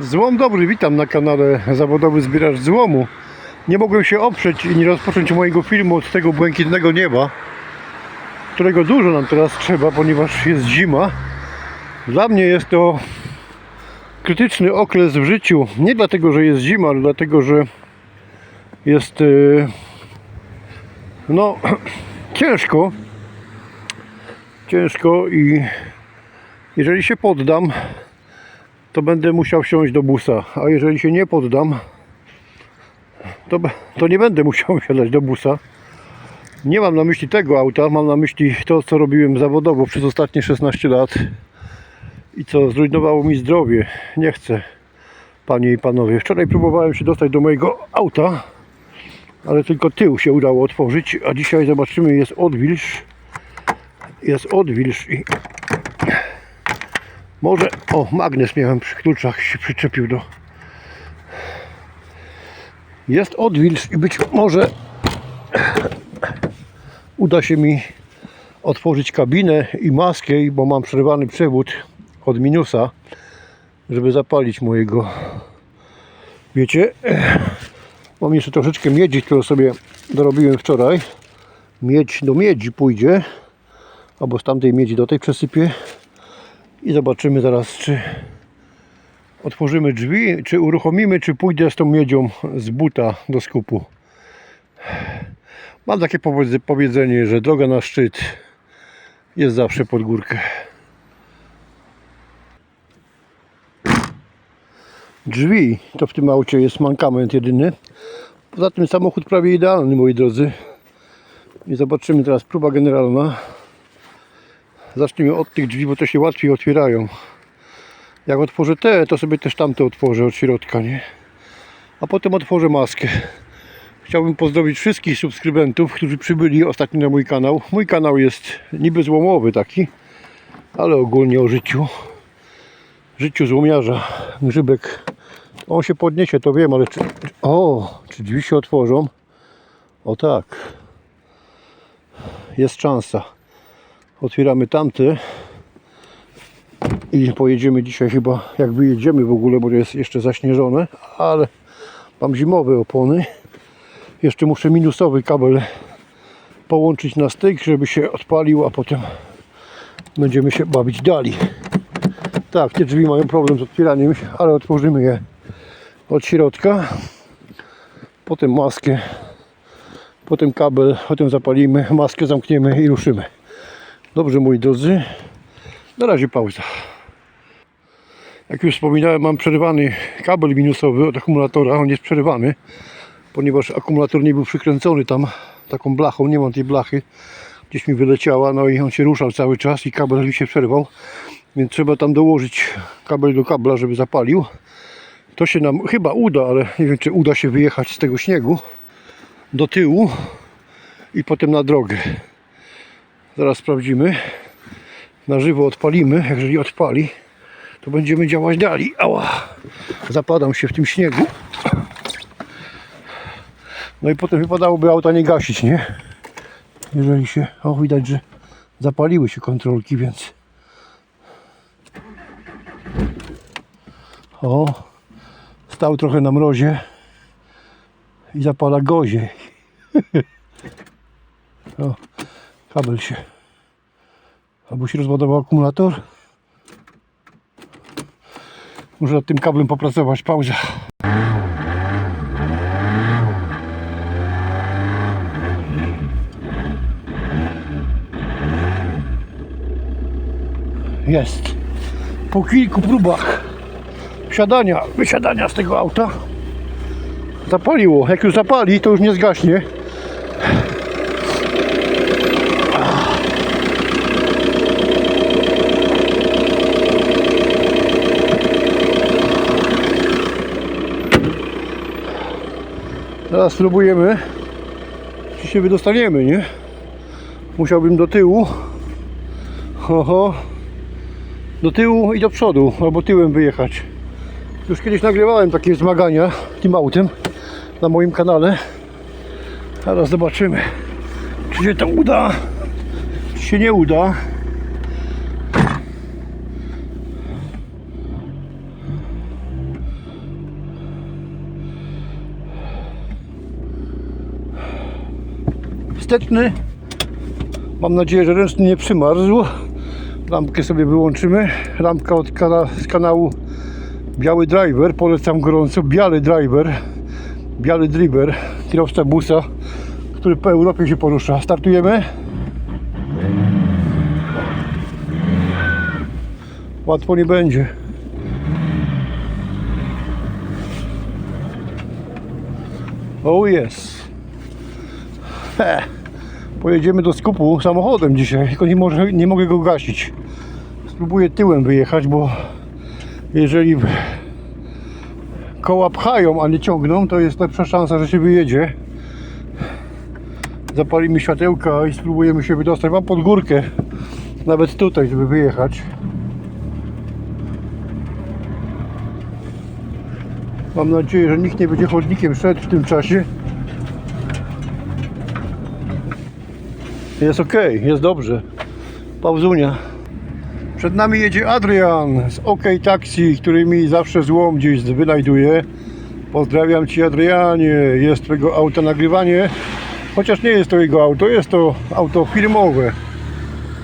Złom dobry, witam na kanale Zawodowy Zbieracz Złomu. Nie mogłem się oprzeć i nie rozpocząć mojego filmu od tego błękitnego nieba, którego dużo nam teraz trzeba, ponieważ jest zima. Dla mnie jest to krytyczny okres w życiu. Nie dlatego, że jest zima, ale dlatego, że jest e, no ciężko. Ciężko i jeżeli się poddam, to będę musiał wsiąść do busa. A jeżeli się nie poddam, to, to nie będę musiał wsiadać do busa. Nie mam na myśli tego auta, mam na myśli to, co robiłem zawodowo przez ostatnie 16 lat i co zrujnowało mi zdrowie. Nie chcę, panie i panowie. Wczoraj próbowałem się dostać do mojego auta, ale tylko tył się udało otworzyć, a dzisiaj zobaczymy, jest odwilż. Jest odwilż i może, o, magnes miałem przy kluczach, się przyczepił do. Jest odwilż i być może uda się mi otworzyć kabinę i maskę, bo mam przerwany przewód od minusa, żeby zapalić mojego. Wiecie, mam jeszcze troszeczkę miedzi, którą sobie dorobiłem wczoraj. Miedź do miedzi pójdzie, albo z tamtej miedzi do tej przesypię i zobaczymy zaraz, czy otworzymy drzwi, czy uruchomimy, czy pójdę z tą miedzią z buta do skupu. Mam takie powiedz- powiedzenie, że droga na szczyt jest zawsze pod górkę. Drzwi to w tym aucie jest mankament jedyny. Poza tym samochód prawie idealny, moi drodzy. I zobaczymy teraz próba generalna. Zacznijmy od tych drzwi, bo to się łatwiej otwierają. Jak otworzę te, to sobie też tamte otworzę od środka, nie? A potem otworzę maskę. Chciałbym pozdrowić wszystkich subskrybentów, którzy przybyli ostatnio na mój kanał. Mój kanał jest niby złomowy taki, ale ogólnie o życiu. Życiu złomiarza. Grzybek. On się podniesie, to wiem, ale czy... O, czy drzwi się otworzą? O tak. Jest szansa otwieramy tamte i pojedziemy dzisiaj chyba, jak wyjedziemy w ogóle, bo jest jeszcze zaśnieżone, ale mam zimowe opony. Jeszcze muszę minusowy kabel połączyć na styk, żeby się odpalił, a potem będziemy się bawić dalej. Tak, te drzwi mają problem z otwieraniem ale otworzymy je od środka. Potem maskę, potem kabel, potem zapalimy, maskę zamkniemy i ruszymy. Dobrze moi drodzy, na razie pauza. Jak już wspominałem, mam przerwany kabel minusowy od akumulatora, on jest przerwany, ponieważ akumulator nie był przykręcony tam taką blachą, nie mam tej blachy, gdzieś mi wyleciała, no i on się ruszał cały czas i kabel mi się przerwał, więc trzeba tam dołożyć kabel do kabla, żeby zapalił. To się nam chyba uda, ale nie wiem czy uda się wyjechać z tego śniegu do tyłu i potem na drogę. Zaraz sprawdzimy. Na żywo odpalimy. Jeżeli odpali, to będziemy działać dalej. Ała! Zapadam się w tym śniegu. No i potem wypadałoby auta nie gasić, nie? Jeżeli się... O, widać, że zapaliły się kontrolki, więc... O! Stał trochę na mrozie i zapala gozie. O, kabel się. Albo się rozładował akumulator. Muszę nad tym kablem popracować. Pauza. Jest. Po kilku próbach wsiadania, wysiadania z tego auta zapaliło. Jak już zapali, to już nie zgaśnie. Teraz spróbujemy, czy się wydostaniemy, nie? Musiałbym do tyłu. Oho. Do tyłu i do przodu, albo tyłem wyjechać. Już kiedyś nagrywałem takie zmagania tym autem na moim kanale. Teraz zobaczymy, czy się to uda, czy się nie uda. Wsteczny. Mam nadzieję, że ręczny nie przymarzł. Lampkę sobie wyłączymy. Lampka od kana z kanału Biały Driver. Polecam gorąco. Biały Driver. Biały Driver. Kierowca busa, który po Europie się porusza. Startujemy. Łatwo nie będzie. O jest. Pojedziemy do skupu samochodem dzisiaj, tylko nie, może, nie mogę go gasić. Spróbuję tyłem wyjechać, bo jeżeli koła pchają, a nie ciągną, to jest lepsza szansa, że się wyjedzie. Zapalimy światełka i spróbujemy się wydostać. Mam pod górkę, nawet tutaj, żeby wyjechać. Mam nadzieję, że nikt nie będzie chodnikiem szedł w tym czasie. Jest ok, jest dobrze. Pauzunia. Przed nami jedzie Adrian z OK Taxi, który mi zawsze złom gdzieś wynajduje. Pozdrawiam Ci Adrianie, jest Twojego auta nagrywanie. Chociaż nie jest to jego auto, jest to auto firmowe.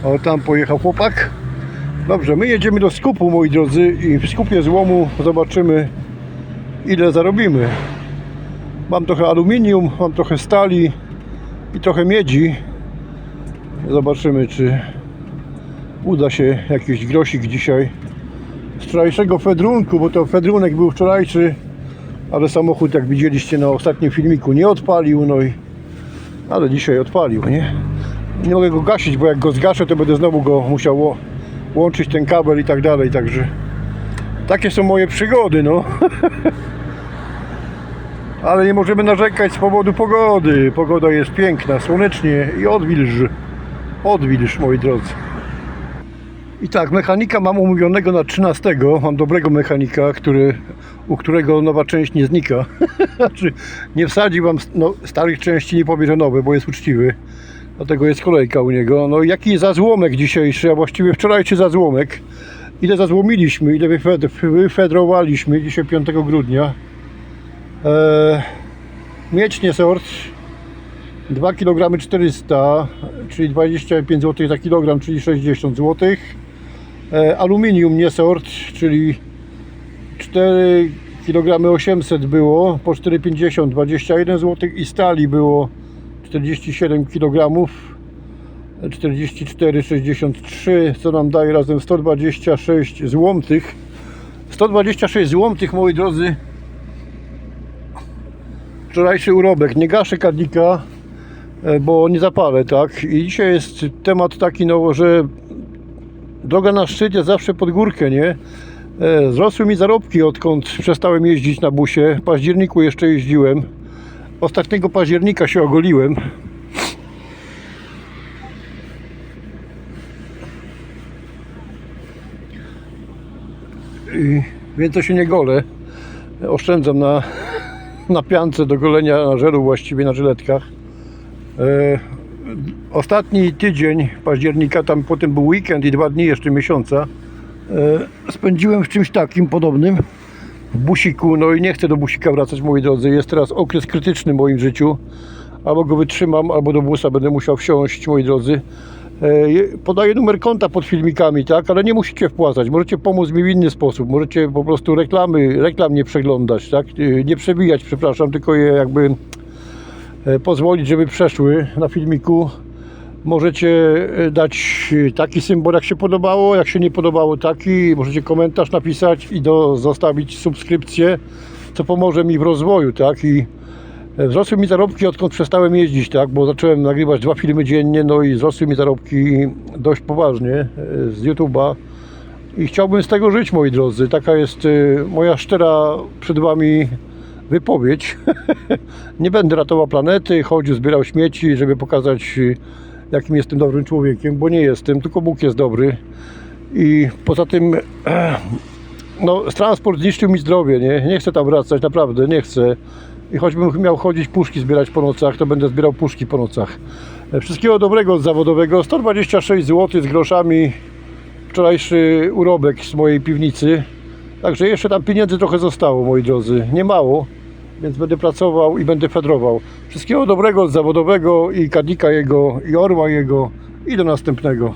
O, tam pojechał chłopak. Dobrze, my jedziemy do skupu, moi drodzy, i w skupie złomu zobaczymy, ile zarobimy. Mam trochę aluminium, mam trochę stali i trochę miedzi. Zobaczymy, czy uda się jakiś grosik dzisiaj z wczorajszego fedrunku, bo to fedrunek był wczorajszy, ale samochód, jak widzieliście na ostatnim filmiku, nie odpalił, no i ale dzisiaj odpalił, nie? Nie mogę go gasić, bo jak go zgaszę, to będę znowu go musiał łączyć ten kabel i tak dalej, także takie są moje przygody, no. Ale nie możemy narzekać z powodu pogody. Pogoda jest piękna, słonecznie i odwilż. Odwilż, moi drodzy. I tak, mechanika mam umówionego na 13. Mam dobrego mechanika, który, u którego nowa część nie znika. znaczy, nie wsadzi wam no, starych części, nie powie, że nowe, bo jest uczciwy. Dlatego jest kolejka u niego. No jaki zazłomek dzisiejszy, a właściwie wczorajszy zazłomek. Ile zazłomiliśmy, ile wyfed- wyfedrowaliśmy dzisiaj 5 grudnia. Eee, mieć sort 2 kg 400, czyli 25 zł za kilogram, czyli 60 zł. E, aluminium nie sort, czyli 4 kg 800 było, po 4,50 21 zł i stali było 47 kg 44,63 co nam daje razem 126 złotych 126 złotych moi drodzy wczorajszy urobek. Nie gaszę kadnika, bo nie zapalę, tak? I dzisiaj jest temat taki, no, że droga na szczyt jest zawsze pod górkę, nie? E, Wzrosły mi zarobki, odkąd przestałem jeździć na busie. W październiku jeszcze jeździłem. Ostatniego października się ogoliłem. I, więc to się nie golę. Oszczędzam na, na piance do golenia na żelu właściwie na żyletkach. E, ostatni tydzień października, tam potem był weekend i dwa dni jeszcze miesiąca, e, spędziłem w czymś takim podobnym w busiku, no i nie chcę do busika wracać moi drodzy, jest teraz okres krytyczny w moim życiu, albo go wytrzymam, albo do busa będę musiał wsiąść moi drodzy. E, Podaję numer konta pod filmikami, tak, ale nie musicie wpłacać. Możecie pomóc mi w inny sposób. Możecie po prostu reklamy, reklam nie przeglądać, tak, nie przebijać, przepraszam, tylko je jakby pozwolić, żeby przeszły na filmiku. Możecie e, dać e, taki symbol, jak się podobało, jak się nie podobało, taki. Możecie komentarz napisać i do, zostawić subskrypcję, co pomoże mi w rozwoju, tak, i E, Wzrosły mi zarobki odkąd przestałem jeździć, tak, bo zacząłem nagrywać dwa filmy dziennie, no i wzrosły mi zarobki dość poważnie e, z YouTube'a i chciałbym z tego żyć, moi drodzy. Taka jest e, moja szczera przed Wami wypowiedź. Nie będę ratował planety, chodził, zbierał śmieci, żeby pokazać, jakim jestem dobrym człowiekiem, bo nie jestem, tylko Bóg jest dobry. I poza tym no, transport zniszczył mi zdrowie, nie? Nie chcę tam wracać, naprawdę, nie chcę. I choćbym miał chodzić puszki zbierać po nocach, to będę zbierał puszki po nocach. E, Wszystkiego dobrego od zawodowego. 126 zł z groszami. Wczorajszy urobek z mojej piwnicy. Także jeszcze tam pieniędzy trochę zostało, moi drodzy. Nie mało, więc będę pracował i będę fedrował. Wszystkiego dobrego, zawodowego i kadika jego, i orła jego i do następnego.